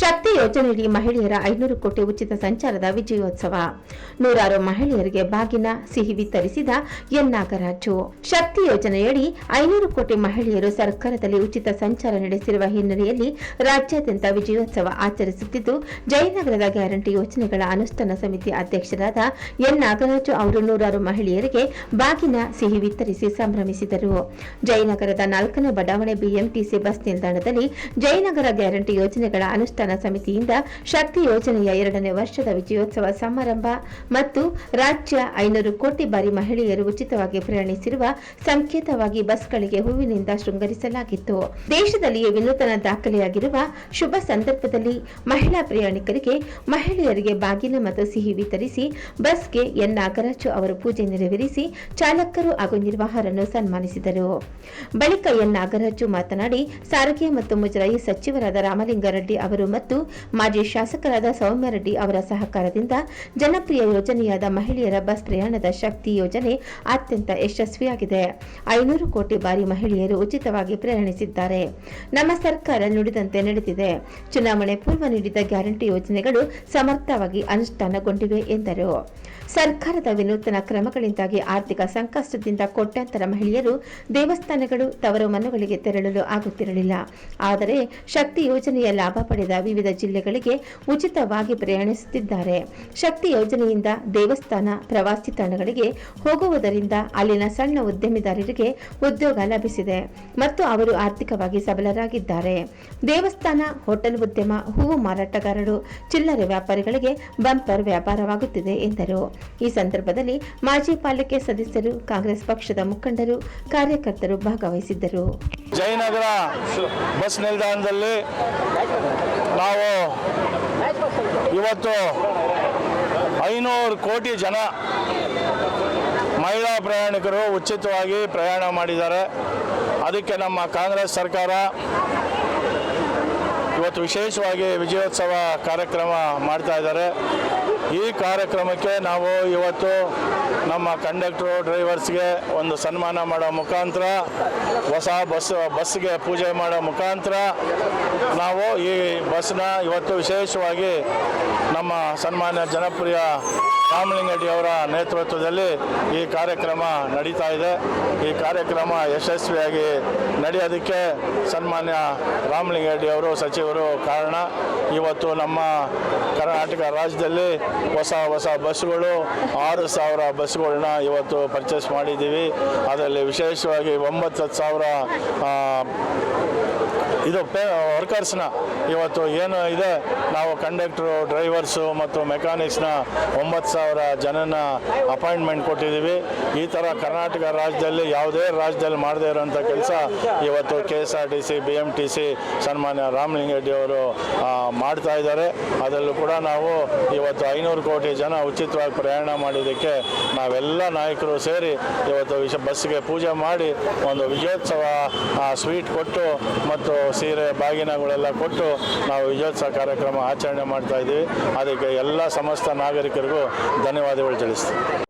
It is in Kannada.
ಶಕ್ತಿ ಯೋಜನೆಯಡಿ ಮಹಿಳೆಯರ ಐನೂರು ಕೋಟಿ ಉಚಿತ ಸಂಚಾರದ ವಿಜಯೋತ್ಸವ. ನೂರಾರು ಮಹಿಳೆಯರಿಗೆ ಬಾಗಿನ, ಸಿಹಿ ವಿತರಿಸಿದ ಎನ್ ನಾಗರಾಜು. ಶಕ್ತಿ ಯೋಜನೆಯಡಿ ಐನೂರು ಕೋಟಿ ಮಹಿಳೆಯರು ಸರ್ಕಾರದಲ್ಲಿ ಉಚಿತ ಸಂಚಾರ ನಡೆಸಿರುವ ಹಿನ್ನೆಲೆಯಲ್ಲಿ ರಾಜ್ಯಾದ್ಯಂತ ವಿಜಯೋತ್ಸವ ಆಚರಿಸುತ್ತಿದ್ದು, ಜಯನಗರದ ಗ್ಯಾರಂಟಿ ಯೋಜನೆಗಳ ಅನುಷ್ಠಾನ ಸಮಿತಿ ಅಧ್ಯಕ್ಷರಾದ ಎನ್ ನಾಗರಾಜು ಅವರು ನೂರಾರು ಮಹಿಳೆಯರಿಗೆ ಬಾಗಿನ, ಸಿಹಿ ವಿತರಿಸಿ ಸಂಭ್ರಮಿಸಿದರು. ಜಯನಗರದ ನಾಲ್ಕನೇ ಬಡಾವಣೆ ಬಿಎಂಟಿಸಿ ಬಸ್ ನಿಲ್ದಾಣದಲ್ಲಿ ಜಯನಗರ ಗ್ಯಾರಂಟಿ ಯೋಜನೆಗಳ ಅನುಷ್ಠಾನ ಸಮಿತಿಯಿಂದ ಶಕ್ತಿ ಯೋಜನೆಯ ಎರಡನೇ ವರ್ಷದ ವಿಜಯೋತ್ಸವ ಸಮಾರಂಭ ಮತ್ತು ರಾಜ್ಯ ಐನೂರು ಕೋಟಿ ಬಾರಿ ಮಹಿಳೆಯರು ಉಚಿತವಾಗಿ ಪ್ರಯಾಣಿಸಿರುವ ಸಂಕೇತವಾಗಿ ಬಸ್ಗಳಿಗೆ ಹೂವಿನಿಂದ ಶೃಂಗರಿಸಲಾಗಿತ್ತು. ದೇಶದಲ್ಲಿಯೇ ವಿನೂತನ ದಾಖಲೆಯಾಗಿರುವ ಶುಭ ಸಂದರ್ಭದಲ್ಲಿ ಮಹಿಳಾ ಪ್ರಯಾಣಿಕರಿಗೆ ಮಹಿಳೆಯರಿಗೆ ಬಾಗಿನ ಮತ್ತು ಸಿಹಿ ವಿತರಿಸಿ ಬಸ್ಗೆ ಎನ್. ನಾಗರಾಜು ಅವರು ಪೂಜೆ ನೆರವೇರಿಸಿ ಚಾಲಕರು ಹಾಗೂ ನಿರ್ವಾಹರನ್ನು ಸನ್ಮಾನಿಸಿದರು. ಬಳಿಕ ಎನ್. ನಾಗರಾಜು ಮಾತನಾಡಿ, ಸಾರಿಗೆ ಮತ್ತು ಮುಜರಾಯಿ ಸಚಿವರಾದ ರಾಮಲಿಂಗಾರೆಡ್ಡಿ ಅವರು ಮತ್ತು ಮಾಜಿ ಶಾಸಕರಾದ ಸೌಮ್ಯರೆಡ್ಡಿ ಅವರ ಸಹಕಾರದಿಂದ ಜನಪ್ರಿಯ ಯೋಜನೆಯಾದ ಮಹಿಳೆಯರ ಬಸ್ ಪ್ರಯಾಣದ ಶಕ್ತಿ ಯೋಜನೆ ಅತ್ಯಂತ ಯಶಸ್ವಿಯಾಗಿದೆ. ಐನೂರು ಕೋಟಿ ಬಾರಿ ಮಹಿಳೆಯರು ಉಚಿತವಾಗಿ ಪ್ರಯಾಣಿಸಿದ್ದಾರೆ. ನಮ್ಮ ಸರ್ಕಾರ ನುಡಿದಂತೆ ನಡೆದಿದೆ. ಚುನಾವಣೆ ಪೂರ್ವ ನೀಡಿದ ಗ್ಯಾರಂಟಿ ಯೋಜನೆಗಳು ಸಮರ್ಥವಾಗಿ ಅನುಷ್ಠಾನಗೊಂಡಿವೆ ಎಂದರು. ಸರ್ಕಾರದ ವಿನೂತನ ಕ್ರಮಗಳಿಂದಾಗಿ ಆರ್ಥಿಕ ಸಂಕಷ್ಟದಿಂದ ಕೋಟ್ಯಾಂತರ ಮಹಿಳೆಯರು ದೇವಸ್ಥಾನಗಳು ತವರು ಮನೆಗಳಿಗೆ ತೆರಳಲು ಆಗುತ್ತಿರಲಿಲ್ಲ. ಆದರೆ ಶಕ್ತಿ ಯೋಜನೆಯ ಲಾಭ ಪಡೆದ ವಿವಿಧ ಜಿಲ್ಲೆಗಳಿಗೆ ಉಚಿತವಾಗಿ ಪ್ರಯಾಣಿಸುತ್ತಿದ್ದಾರೆ. ಶಕ್ತಿ ಯೋಜನೆಯಿಂದ ದೇವಸ್ಥಾನ, ಪ್ರವಾಸಿ ತಾಣಗಳಿಗೆ ಹೋಗುವುದರಿಂದ ಅಲ್ಲಿನ ಸಣ್ಣ ಉದ್ಯಮಿದಾರರಿಗೆ ಉದ್ಯೋಗ ಲಭಿಸಿದೆ ಮತ್ತು ಅವರು ಆರ್ಥಿಕವಾಗಿ ಸಬಲರಾಗಿದ್ದಾರೆ. ದೇವಸ್ಥಾನ, ಹೋಟೆಲ್ ಉದ್ಯಮ, ಹೂವು ಮಾರಾಟಗಾರರು, ಚಿಲ್ಲರೆ ವ್ಯಾಪಾರಿಗಳಿಗೆ ಬಂಪರ್ ವ್ಯಾಪಾರವಾಗುತ್ತಿದೆ ಎಂದರು. ಈ ಸಂದರ್ಭದಲ್ಲಿ ಮಾಜಿ ಪಾಲಿಕೆ ಸದಸ್ಯರು, ಕಾಂಗ್ರೆಸ್ ಪಕ್ಷದ ಮುಖಂಡರು, ಕಾರ್ಯಕರ್ತರು ಭಾಗವಹಿಸಿದ್ದರು. ಜಯನಗರ ಬಸ್ ನಿಲ್ದಾಣದಲ್ಲಿ ನಾವು ಇವತ್ತು ಐನೂರು ಕೋಟಿ ಜನ ಮಹಿಳಾ ಪ್ರಯಾಣಿಕರು ಉಚಿತವಾಗಿ ಪ್ರಯಾಣ ಮಾಡಿದ್ದಾರೆ. ಅದಕ್ಕೆ ನಮ್ಮ ಕಾಂಗ್ರೆಸ್ ಸರ್ಕಾರ ಇವತ್ತು ವಿಶೇಷವಾಗಿ ವಿಜಯೋತ್ಸವ ಕಾರ್ಯಕ್ರಮ ಮಾಡ್ತಾ ಇದ್ದಾರೆ. ಈ ಕಾರ್ಯಕ್ರಮಕ್ಕೆ ನಾವು ಇವತ್ತು ನಮ್ಮ ಕಂಡಕ್ಟ್ರು, ಡ್ರೈವರ್ಸ್ಗೆ ಒಂದು ಸನ್ಮಾನ ಮಾಡೋ ಮುಖಾಂತರ, ಹೊಸ ಬಸ್, ಬಸ್ಗೆ ಪೂಜೆ ಮಾಡೋ ಮುಖಾಂತರ ನಾವು ಈ ಬಸ್ನ ಇವತ್ತು ವಿಶೇಷವಾಗಿ ನಮ್ಮ ಸನ್ಮಾನ್ಯ ಜನಪ್ರಿಯ ರಾಮಲಿಂಗಡ್ಡಿ ಅವರ ನೇತೃತ್ವದಲ್ಲಿ ಈ ಕಾರ್ಯಕ್ರಮ ನಡೀತಾ ಇದೆ. ಈ ಕಾರ್ಯಕ್ರಮ ಯಶಸ್ವಿಯಾಗಿ ನಡೆಯೋದಕ್ಕೆ ಸನ್ಮಾನ್ಯ ರಾಮಲಿಂಗಡ್ಡಿ ಅವರು ಸಚಿವರು ಕಾರಣ. ಇವತ್ತು ನಮ್ಮ ಕರ್ನಾಟಕ ರಾಜ್ಯದಲ್ಲಿ ಹೊಸ ಹೊಸ ಬಸ್ಸುಗಳು, ಆರು ಸಾವಿರ ಬಸ್ಗಳನ್ನ ಇವತ್ತು ಪರ್ಚೇಸ್ ಮಾಡಿದ್ದೀವಿ. ಅದರಲ್ಲಿ ವಿಶೇಷವಾಗಿ ಒಂಬತ್ತು ಸಾವಿರ ಇದು ಪೇ, ವರ್ಕರ್ಸ್ನ ಇವತ್ತು ಏನು ಇದೆ? ನಾವು ಕಂಡಕ್ಟ್ರು, ಡ್ರೈವರ್ಸು ಮತ್ತು ಮೆಕ್ಯಾನಿಕ್ಸ್ನ ಒಂಬತ್ತು ಸಾವಿರ ಜನನ ಅಪಾಯಿಂಟ್ಮೆಂಟ್ ಕೊಟ್ಟಿದ್ದೀವಿ. ಈ ಥರ ಕರ್ನಾಟಕ ರಾಜ್ಯದಲ್ಲಿ ಯಾವುದೇ ರಾಜ್ಯದಲ್ಲಿ ಮಾಡದೇ ಇರೋಂಥ ಕೆಲಸ ಇವತ್ತು K S R T C, B M T C, ಸನ್ಮಾನ್ಯ ರಾಮಲಿಂಗರೆಡ್ಡಿ ಅವರು ಮಾಡ್ತಾ ಇದ್ದಾರೆ. ಅದರಲ್ಲೂ ಕೂಡ ನಾವು ಇವತ್ತು ಐನೂರು ಕೋಟಿ ಜನ ಉಚಿತವಾಗಿ ಪ್ರಯಾಣ ಮಾಡಿದ್ದಕ್ಕೆ ನಾವೆಲ್ಲ ನಾಯಕರು ಸೇರಿ ಇವತ್ತು ವಿಷ ಬಸ್ಗೆ ಪೂಜೆ ಮಾಡಿ ಒಂದು ವಿಜಯೋತ್ಸವ ಸ್ವೀಟ್ ಕೊಟ್ಟು ಮತ್ತು ಸೀರೆ, ಬಾಗಿನಗಳೆಲ್ಲ ಕೊಟ್ಟು ನಾವು ವಿಜಯೋತ್ಸವ ಕಾರ್ಯಕ್ರಮ ಆಚರಣೆ ಮಾಡ್ತಾ ಇದ್ದೀವಿ. ಅದಕ್ಕೆ ಎಲ್ಲ ಸಮಸ್ತ ನಾಗರಿಕರಿಗೂ ಧನ್ಯವಾದಗಳು ತಿಳಿಸ್ತೀವಿ